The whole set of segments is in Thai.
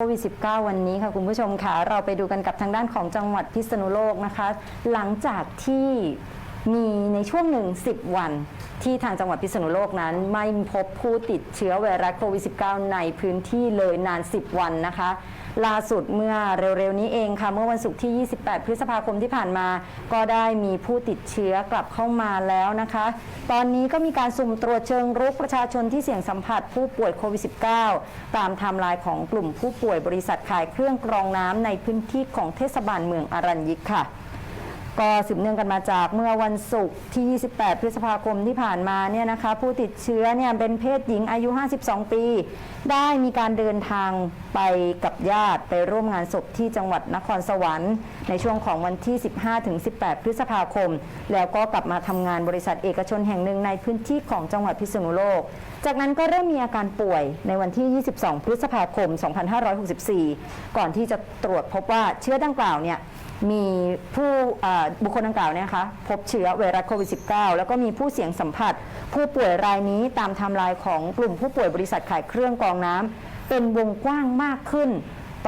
โควิด -19 วันนี้ค่ะคุณผู้ชมค่ะ เราไปดูกันกับทางด้านของจังหวัดพิษณุโลกนะคะ หลังจากที่มีในช่วงหนึ่ง10 วันที่ทางจังหวัดพิษณุโลกนั้น ไม่พบผู้ติดเชื้อไวรัสโควิด -19 ในพื้นที่เลยนาน 10 วันนะคะ ล่าสุดเมื่อเร็วๆนี้เองค่ะเมื่อวันศุกร์ที่ 28 พฤษภาคมที่ผ่านมา ก็ได้มีผู้ติดเชื้อกลับเข้ามาแล้วนะคะ ตอนนี้ก็มีการสุ่มตรวจเชิงรุกประชาชนที่เสี่ยงสัมผัสผู้ป่วยโควิด -19 ตามไทม์ไลน์ของกลุ่มผู้ป่วยบริษัทขายเครื่องกรองน้ำในพื้นที่ของเทศบาลเมืองอรัญยิกค่ะ ก็สืบเนื่องกันมาจากเมื่อวันศุกร์ที่ 28 พฤษภาคมที่ผ่านมาเนี่ยนะคะผู้ติดเชื้อเนี่ยเป็นเพศหญิงอายุ 52 ปี ได้มีการเดินทางไปกับญาติไปร่วมงานศพที่จังหวัดนครสวรรค์ ในช่วงของวันที่ 15-18 พฤษภาคม แล้วก็กลับมาทำงานบริษัทเอกชนแห่งหนึ่งในพื้นที่ของจังหวัดพิษณุโลก จากนั้นก็เริ่มมีอาการป่วยในวันที่ 22 พฤษภาคม 2564 ก่อนที่จะตรวจพบว่าเชื้อดังกล่าวเนี่ย มีผู้บุคคลดังกล่าวเนี่ยนะคะพบเชื้อไวรัสโควิด -19 แล้วก็มีผู้เสี่ยงสัมผัส ผู้ป่วยรายนี้ตามไทม์ไลน์ของกลุ่มผู้ป่วยบริษัทขายเครื่องกรองน้ำเป็นวงกว้างมากขึ้น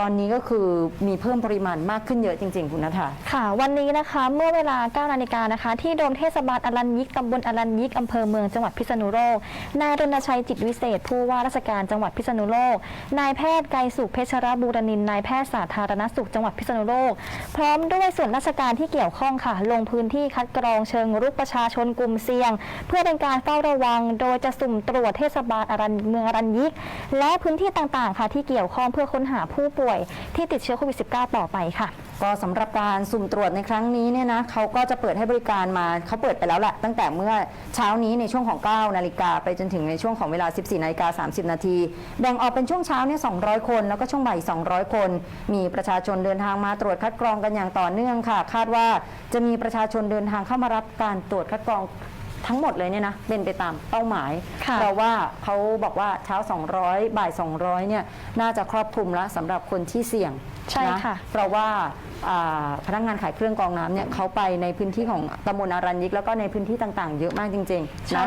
ตอนนี้ก็คือมีเพิ่มปริมาณมากขึ้นเยอะจริง ๆ คุณนัทาค่ะ วันนี้นะคะเมื่อเวลา9นาฬิกานะคะ ที่โดมเทศบาลอรัญยิกตำบลอรัญยิกอำเภอเมืองจังหวัดพิษณุโลกนายรณชัยจิตวิเศษ ผู้ว่าราชการจังหวัดพิษณุโลกนายแพทย์ไกรสุขเพชรบูรณินนายแพทย์สาธารณสุขจังหวัดพิษณุโลกพร้อมด้วยส่วนราชการที่เกี่ยวข้องค่ะ ลงพื้นที่คัดกรองเชิงรุกประชาชนกลุ่มเสี่ยง เพื่อเป็นการเฝ้าระวัง โดยจะสุ่มตรวจเทศบาลอรัญเมืองอรัญยิก และพื้นที่ต่างๆ ค่ะที่เกี่ยวข้องเพื่อค้นหาผู้ป่วยที่ติดเชื้อโควิด -19 ต่อไปค่ะ ก็สำหรับการสุ่มตรวจในครั้งนี้เนี่ยนะเขาก็จะเปิดให้บริการมาเขาเปิดไปแล้วแหละตั้งแต่เมื่อเช้านี้ในช่วงของ 9 นาฬิกาไปจนถึงในช่วงของเวลา 14 นาฬิกา 30 นาที แบ่งออกเป็นช่วงเช้าเนี่ย 200 คน แล้วก็ช่วงบ่าย 200 คน มีประชาชนเดินทางมาตรวจคัดกรองกันอย่างต่อเนื่องค่ะ คาดว่าจะมีประชาชนเดินทางเข้ามารับการตรวจคัดกรอง ทั้งหมดเลยเนี่ยนะเป็นไปตามเป้าหมายค่ะเราว่าเขาบอกว่าเช้า 200 บ่าย 200เนี่ยน่าจะครอบคลุมแล้วสำหรับคนที่เสี่ยงใช่นะค่ะเพราะว่าอ่าพนักงานขายเครื่องกรองน้ำเนี่ยเขาไปในพื้นที่ของตำบลอารัญยิกแล้วก็ในพื้นที่ต่างๆ เยอะมากจริงๆใช่นะค่ะ